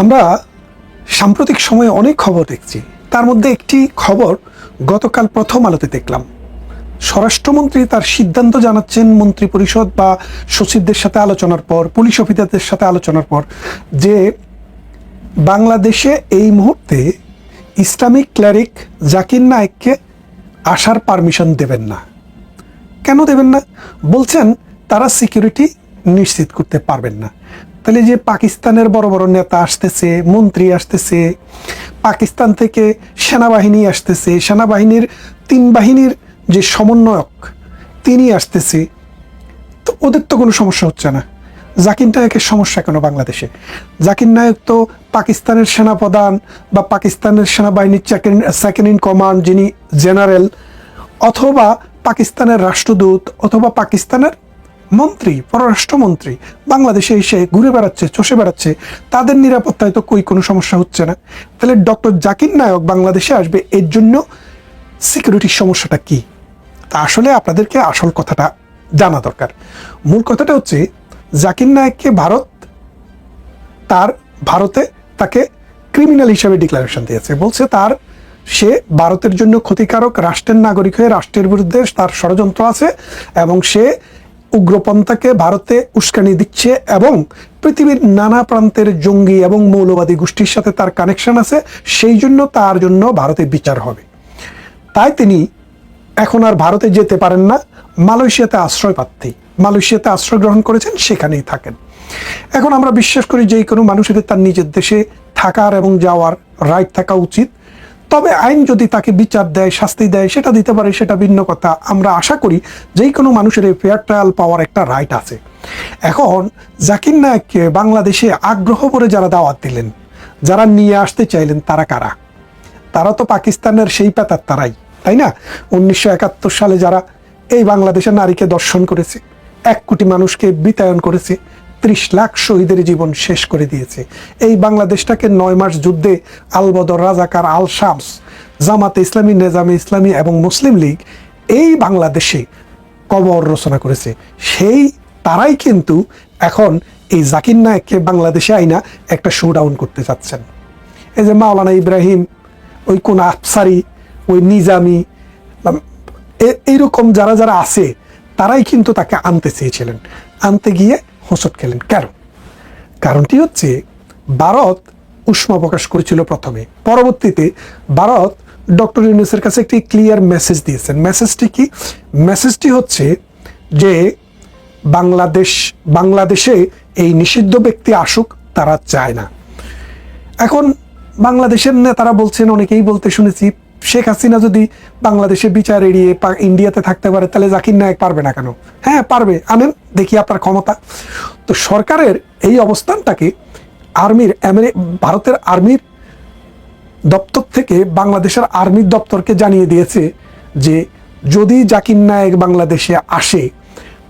আমরা সাম্প্রতিক সময়ে অনেক খবর দেখছি। তার মধ্যে একটি খবর গতকাল প্রথম আলোতে দেখলাম। স্বরাষ্ট্রমন্ত্রী তার সিদ্ধান্ত জানাচ্ছেন মন্ত্রী পরিষদ বা সচিবদের সাথে আলোচনার পর, পুলিশ অফিসারদের সাথে আলোচনার পর যে বাংলাদেশে এই মুহূর্তে ইসলামিক ক্লারিক জাকির নায়েককে আসার পারমিশন দেবেন না। কেন দেবেন না? বলছেন তারা সিকিউরিটি নিশ্চিত করতে পারবেন না। তাহলে যে পাকিস্তানের বড় বড় নেতা আসতেছে, মন্ত্রী আসতেছে, পাকিস্তান থেকে সেনাবাহিনী আসতেছে, সেনাবাহিনীর তিন বাহিনীর যে সমন্বয়ক, তিনি আসতেছে, তো ওদের তো কোনো সমস্যা হচ্ছে না। জাকির নায়কের সমস্যা কেন বাংলাদেশে? জাকির নায়ক তো পাকিস্তানের সেনাপ্রধান বা পাকিস্তানের সেনাবাহিনীর সেকেন্ড ইন কমান্ড যিনি জেনারেল অথবা পাকিস্তানের রাষ্ট্রদূত, অথবা পাকিস্তানের মন্ত্রী, পররাষ্ট্রমন্ত্রী, বাংলাদেশে এসে ঘুরে বেড়াচ্ছে, চষে বেড়াচ্ছে, তাদের নিরাপত্তায় তো কই কোনো সমস্যা হচ্ছে না? তাহলে ডক্টর জাকির নায়ক বাংলাদেশে আসবে, এর জন্য সিকিউরিটির সমস্যাটা কি? তা আসলে আপনাদেরকে আসল কথাটা জানা দরকার। মূল কথাটা হচ্ছে, জাকির নায়ককে ভারত, তার ভারতে তাকে ক্রিমিনাল হিসেবে ডিক্লারেশন দিয়েছে। বলছে তার, সে ভারতের জন্য ক্ষতিকারক, রাষ্ট্রের নাগরিক হয়ে রাষ্ট্রের বিরুদ্ধে তার ষড়যন্ত্র আছে এবং সে উগ্রপন্থাকে ভারতে উস্কানি দিচ্ছে এবং পৃথিবীর নানা প্রান্তের জঙ্গি এবং মৌলবাদী গোষ্ঠীর সাথে তার কানেকশন আছে, সেই জন্য তার জন্য ভারতে বিচার হবে। তাই তিনি এখন আর ভারতে যেতে পারেন না, মালয়েশিয়াতে আশ্রয় প্রার্থী। মালয়েশিয়াতে আশ্রয় গ্রহণ করেছেন, সেখানেই থাকেন। এখন আমরা বিশ্বাস করি যে কোনো মানুষের তার নিজের দেশে থাকার এবং যাওয়ার রাইট থাকা উচিত। তবে আইন যদি তাকে বিচার দেয়, শাস্তি দেয়, সেটা দিতে পারে, সেটা ভিন্ন কথা। আমরা আশা করি যে কোনো মানুষের এই ফেয়ার ট্রায়াল পাওয়ার একটা রাইট আছে। এখন জাকির নায়ককে বাংলাদেশে আগ্রহ করে যারা দাওয়াত দিলেন, যারা নিয়ে আসতে চাইলেন, তারা কারা? তারা তো পাকিস্তানের সেই পেতার তারাই, তাই না? উনিশশো একাত্তর সালে যারা এই বাংলাদেশের নারীকে দর্শন করেছে, এক কোটি মানুষকে বিতায়ন করেছে ত্রিশ লাখ শহীদের জীবন শেষ করে দিয়েছে। এই বাংলাদেশটাকে নয় মাস যুদ্ধে আলবদর রাজাকার আল শামস, জামাতে ইসলামী, নেজামে ইসলামী এবং মুসলিম লীগ এই বাংলাদেশে কবর রচনা করেছে। সেই তারাই কিন্তু এখন এই জাকির নায়ককে বাংলাদেশে আইনা একটা শো ডাউন করতে চাচ্ছেন। এই যে মাওলানা ইব্রাহিম, ওই কোন আফসারি, ওই নিজামি এইরকম যারা যারা আছে, তারাই কিন্তু তাকে আনতে চেয়েছিলেন। আনতে গিয়ে হোঁচট খেলেন। কেন কারণটি হচ্ছে, ভারত উষ্মা প্রকাশ করেছিল প্রথমে। পরবর্তীতে ভারত ডক্টর ইউনুসের কাছে একটি ক্লিয়ার মেসেজ দিয়েছেন। মেসেজটি কি? মেসেজটি হচ্ছে যে, বাংলাদেশ, বাংলাদেশে এই নিষিদ্ধ ব্যক্তি আসুক, তারা চায় না। এখন বাংলাদেশের নেতারা বলছেন, অনেকেই বলতে শুনেছি শেখ হাসিনা যদি বাংলাদেশে বিচার এড়িয়ে ইন্ডিয়াতে থাকতে পারে, তাহলে জাকির নায়ক পারবে না কেন? হ্যাঁ পারবে। আনেন, দেখি আপনার ক্ষমতা। তো সরকারের এই অবস্থানটাকে আর্মির ভারতের আর্মির দপ্তর থেকে বাংলাদেশের আর্মির দপ্তরকে জানিয়ে দিয়েছে যে, যদি জাকির নায়েক বাংলাদেশে আসে,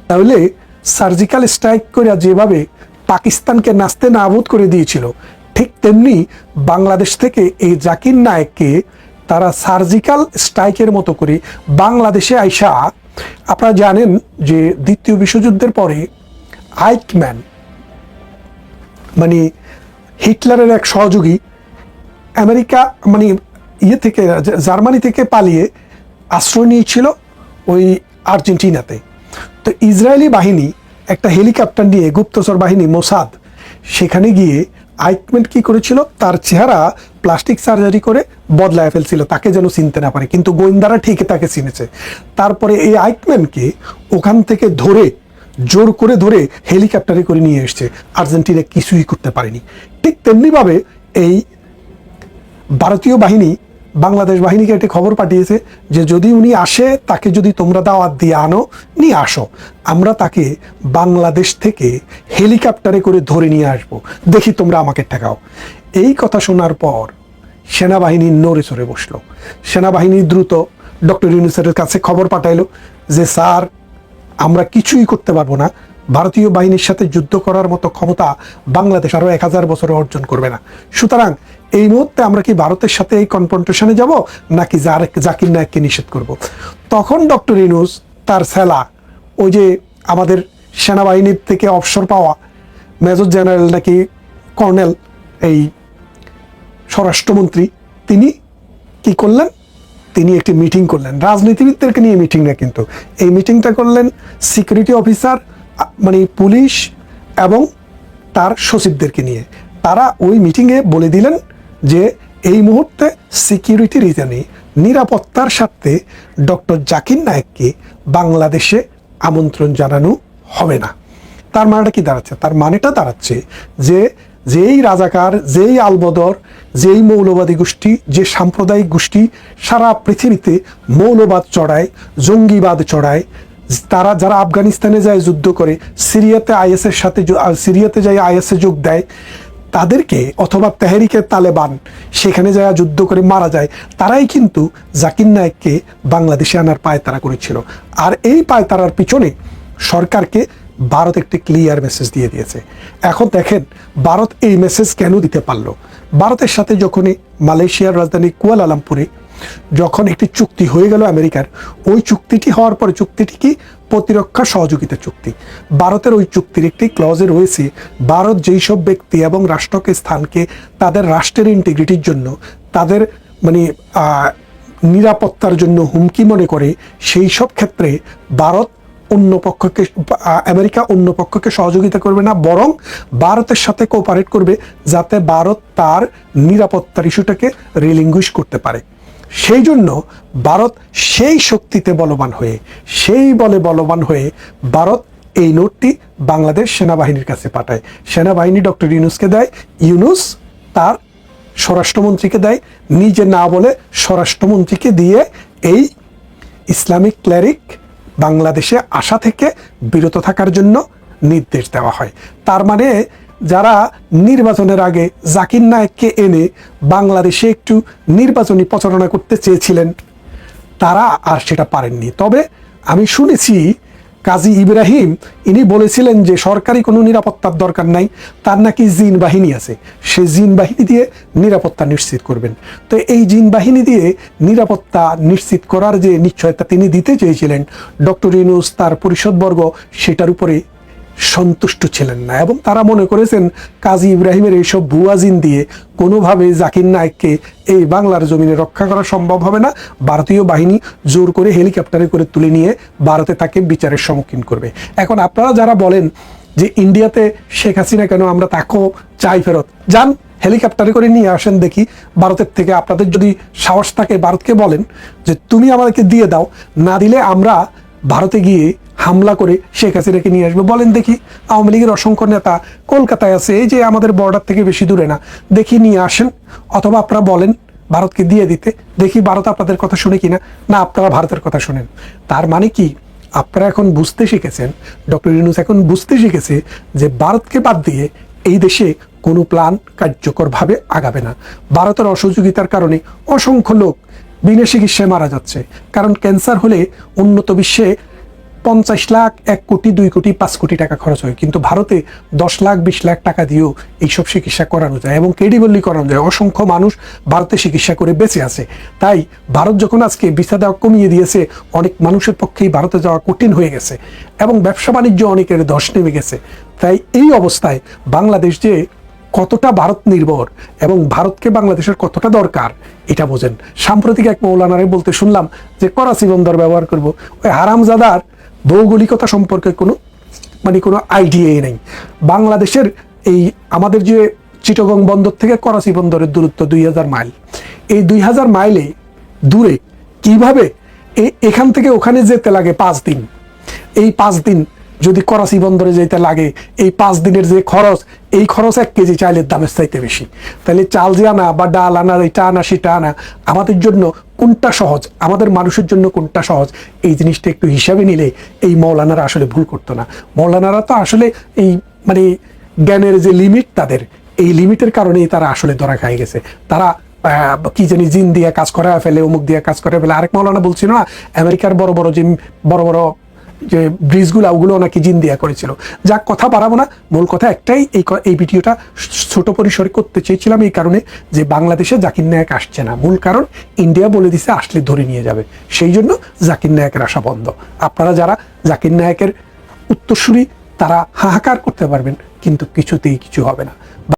তাহলে সার্জিক্যাল স্ট্রাইক করে যেভাবে পাকিস্তানকে নাচতে নাবুদ করে দিয়েছিল, ঠিক তেমনি বাংলাদেশ থেকে এই জাকির নায়েককে তারা সার্জিক্যাল স্ট্রাইকের মতো করে বাংলাদেশে আইসা আপনারা জানেন যে দ্বিতীয় বিশ্বযুদ্ধের পরে আইকম্যান মানে হিটলারের এক সহযোগী আমেরিকা মানে ইয়ে থেকে, জার্মানি থেকে পালিয়ে আশ্রয় নিয়েছিল ওই আর্জেন্টিনাতে। তো ইসরায়েলি বাহিনী একটা হেলিকপ্টার নিয়ে, গুপ্তচর বাহিনী, মোসাদ, সেখানে গিয়ে আইকমেন্ট কি করেছিল? তার চেহারা প্লাস্টিক সার্জারি করে বদলায় ফেলছিল, তাকে যেন চিনতে না পারে। কিন্তু গোয়েন্দারা ঠিকই তাকে চিনেছে। তারপরে এই আইকম্যানকে ওখান থেকে ধরে, জোর করে ধরে হেলিকপ্টারে করে নিয়ে এসছে। আর্জেন্টিনা কিছুই করতে পারেনি। ঠিক তেমনিভাবে এই ভারতীয় বাহিনী বাংলাদেশ বাহিনীকে একটি খবর পাঠিয়েছে যে যদি উনি আসে, তাকে যদি তোমরা দাওয়াত দিয়ে আনো, নিয়ে আসো। আমরা তাকে বাংলাদেশ থেকে হেলিকপ্টারে করে ধরে নিয়ে আসব। দেখি তোমরা আমাকে ঠেকাও। এই কথা শোনার পর সেনাবাহিনী নড়ে চড়ে বসল। সেনাবাহিনী দ্রুত ডক্টর ইউনুসের কাছে খবর পাঠাইলো যে, স্যার, আমরা কিছুই করতে পারব না। ভারতীয় বাহিনীর সাথে যুদ্ধ করার মতো ক্ষমতা বাংলাদেশ আরও এক হাজার বছরে অর্জন করবে না। সুতরাং এই মুহূর্তে আমরা কি ভারতের সাথে এই কনফ্রন্টেশনে যাব, নাকি জাকির নায়ককে নিষেধ করব? তখন ডক্টর ইনুস তার সেলা, ওই যে আমাদের সেনাবাহিনীর থেকে অবসর পাওয়া মেজর জেনারেল নাকি কর্নেল, এই স্বরাষ্ট্রমন্ত্রী, তিনি কি করলেন? তিনি একটি মিটিং করলেন। রাজনীতিবিদদেরকে নিয়ে মিটিং না কিন্তু। এই মিটিংটা করলেন সিকিউরিটি অফিসার মানে পুলিশ এবং তার সচিবদেরকে নিয়ে। তারা ওই মিটিংয়ে বলে দিলেন যে, এই মুহূর্তে সিকিউরিটি রিজনে নিরাপত্তার স্বার্থে ডক্টর জাকির নায়েককে বাংলাদেশে আমন্ত্রণ জানানো হবে না। তার মানেটা কি দাঁড়াচ্ছে? তার মানেটা দাঁড়াচ্ছে যে, যেই রাজাকার, যেই আলবদর, যেই মৌলবাদী গোষ্ঠী, যে সাম্প্রদায়িক গোষ্ঠী সারা পৃথিবীতে মৌলবাদ চড়ায়, জঙ্গিবাদ চড়ায় তারা যারা আফগানিস্তানে যায় যুদ্ধ করে, সিরিয়াতে আইএসের সাথে সিরিয়াতে যায় আইএসে যোগ দেয়, তাদেরকে অথবা তেহরিকে তালেবান সেখানে যায় যুদ্ধ করে মারা যায়, তারাই কিন্তু জাকির নায়েককে বাংলাদেশে আনার পায়তারা করেছিল। আর এই পায়তারার পিছনে সরকারকে ভারত একটি ক্লিয়ার মেসেজ দিয়ে দিয়েছে। এখন দেখেন, ভারত এই মেসেজ কেন দিতে পারল? ভারতের সাথে যখনই মালয়েশিয়ার রাজধানী কুয়ালালামপুরে যখন একটি চুক্তি হয়ে গেল আমেরিকার, ওই চুক্তিটি হওয়ার পরে চুক্তিটি কি প্রতিরক্ষা সহযোগিতা চুক্তি? ভারতের ওই চুক্তির একটি ক্লজে রয়েছে, ভারত যেই সব ব্যক্তি এবং রাষ্ট্রকে, স্থানকে তাদের রাষ্ট্রের ইন্টিগ্রিটির জন্য, তাদের মানে নিরাপত্তার জন্য হুমকি মনে করে, সেই সব ক্ষেত্রে ভারত অন্য পক্ষকে আমেরিকা অন্য পক্ষকে সহযোগিতা করবে না, বরং ভারতের সাথে কোঅপারেট করবে, যাতে ভারত তার নিরাপত্তার ইস্যুটাকে রিলিঙ্গুইশ করতে পারে। সেই জন্য ভারত সেই শক্তিতে বলবান হয়ে, সেই বলে বলবান হয়ে ভারত এই নোটটি বাংলাদেশ সেনাবাহিনীর কাছে পাঠায়। সেনাবাহিনী ডক্টর ইউনুসকে দেয়, ইউনুস তার স্বরাষ্ট্রমন্ত্রীকে দেয়, নিজে না বলে স্বরাষ্ট্রমন্ত্রীকে দিয়ে এই ইসলামিক ক্লেরিক বাংলাদেশে আসা থেকে বিরত থাকার জন্য নির্দেশ দেওয়া হয়। তার মানে যারা নির্বাচনের আগে জাকির নায়েককে এনে বাংলাদেশে একটু নির্বাচনী প্রচারণা করতে চেয়েছিলেন, তারা আর সেটা পারেননি। তবে আমি শুনেছি কাজী ইব্রাহিম, ইনি বলেছিলেন যে সরকারি কোনো নিরাপত্তার দরকার নাই, তার নাকি জিন বাহিনী আছে। সে জিন বাহিনী দিয়ে নিরাপত্তা নিশ্চিত করবেন। তো এই জিন বাহিনী দিয়ে নিরাপত্তা নিশ্চিত করার যে নিশ্চয়তা তিনি দিতে চেয়েছিলেন, ডক্টর ইনুস তার পরিষদবর্গ, সেটার উপরে সন্তুষ্ট ছিলেন না এবং তারা মনে করেছেন কাজী ইব্রাহিমের এইসব ভুয়াজিন দিয়ে কোনোভাবে জাকির নায়েককে এই বাংলার জমিনে রক্ষা করা সম্ভব হবে না। ভারতীয় বাহিনী জোর করে হেলিকপ্টারে করে তুলে নিয়ে ভারতে তাকে বিচারের সম্মুখীন করবে। এখন আপনারা যারা বলেন যে ইন্ডিয়াতে শেখ হাসিনা কেন আমরা তাকেও চাই ফেরত, যান, হেলিকপ্টারে করে নিয়ে আসেন দেখি। ভারতের থেকে আপনাদের যদি সাহস থাকে, ভারতকে বলেন যে তুমি আমাদেরকে দিয়ে দাও, না দিলে আমরা ভারতে গিয়ে হামলা করে শেখ হাসিনাকে নিয়ে আসবে। বলেন দেখি, আওয়ামী লীগের অসংখ্য নেতা কলকাতায় আছে, এই যে আমাদের বর্ডার থেকে বেশি দূরে না, দেখি নিয়ে আসেন। অথবা আপনারা বলেন, ভারতকে দিয়ে দিতে। দেখি ভারত আপনাদের কথা শুনে কিনা। না, আপনারা ভারতের কথা শুনেন। তার মানে কি? আপনারা এখন বুঝতে শিখেছেন, ডক্টর ইউনুস এখন বুঝতে শিখেছে যে ভারতকে বাদ দিয়ে এই দেশে কোনো প্ল্যান কার্যকরভাবে আগাবে না। ভারতের অসহযোগিতার কারণে অসংখ্য লোক বিনা চিকিৎসায় মারা যাচ্ছে। কারণ ক্যান্সার হলে উন্নত বিশ্বে পঞ্চাশ লাখ, এক কোটি, দুই কোটি, পাঁচ কোটি টাকা খরচ হয়। কিন্তু ভারতে দশ লাখ, বিশ লাখ টাকা দিয়েও এইসব চিকিৎসা করানো যায় এবং ক্রেডিবলি করানো যায়। অসংখ্য মানুষ ভারতে চিকিৎসা করে বেঁচে আছে। তাই ভারত যখন আজকে ভিসা দেওয়া কমিয়ে দিয়েছে, অনেক মানুষের পক্ষেই ভারতে যাওয়া কঠিন হয়ে গেছে এবং ব্যবসা বাণিজ্য অনেকের ধস নেমে গেছে। তাই এই অবস্থায় বাংলাদেশ যে কতটা ভারত নির্ভর এবং ভারতকে বাংলাদেশের কতটা দরকার, এটা বোঝেন। সাম্প্রতিক এক মৌলানারে বলতে শুনলাম যে, করাচি বন্দর ব্যবহার করব। ওই হারামজাদার ভৌগোলিকতা সম্পর্কে কোনো মানে কোনো আইডিয়াই নেই। বাংলাদেশের এই আমাদের যে চিটগং বন্দর থেকে করাচি বন্দরের দূরত্ব দুই হাজার মাইল। এই দুই হাজার মাইলে দূরে কীভাবে এখান থেকে ওখানে যেতে লাগে পাঁচ দিন? এই পাঁচ দিন যদি করাচি বন্দরে যেতে লাগে, এই পাঁচ দিনের যে খরচ, এই খরচ এক কেজি চাইলের দামের চাইতে বেশি। তাহলে চাল যে আনা বা ডাল আনা এটা আনা সেটা আনা, আমাদের জন্য কোনটা সহজ? আমাদের মানুষের জন্য কোনটা সহজ? এই জিনিসটা একটু হিসাবে নিলে এই মৌলানারা আসলে ভুল করতো না। মৌলানারা তো আসলে এই মানে জ্ঞানের যে লিমিট তাদের, এই লিমিটের কারণেই তারা আসলে ধরা খাই গেছে। তারা কি জানি জিন দিয়ে কাজ করা ফেলে, অমুক দিয়ে কাজ করে ফেলে। আরেক মৌলানা বলছিল না, আমেরিকার বড় বড় যে বড় বড় যে ব্রিজগুলো ওগুলো নাকি জিন দিয়া করেছিল। যা কথা বাড়াবো না। মূল কথা একটাই, এই এই ভিডিওটা ছোট পরিসরে করতে চেয়েছিলাম এই কারণে যে বাংলাদেশে জাকির নায়ক আসছে না। মূল কারণ, ইন্ডিয়া বলে দিছে আসলে ধরে নিয়ে যাবে। সেই জন্য জাকির নায়কের আসা বন্ধ। আপনারা যারা জাকির নায়কের উত্তরসূরি, তারা হাহাকার করতে পারবেন, কিন্তু কিছুতেই কিছু হবে না।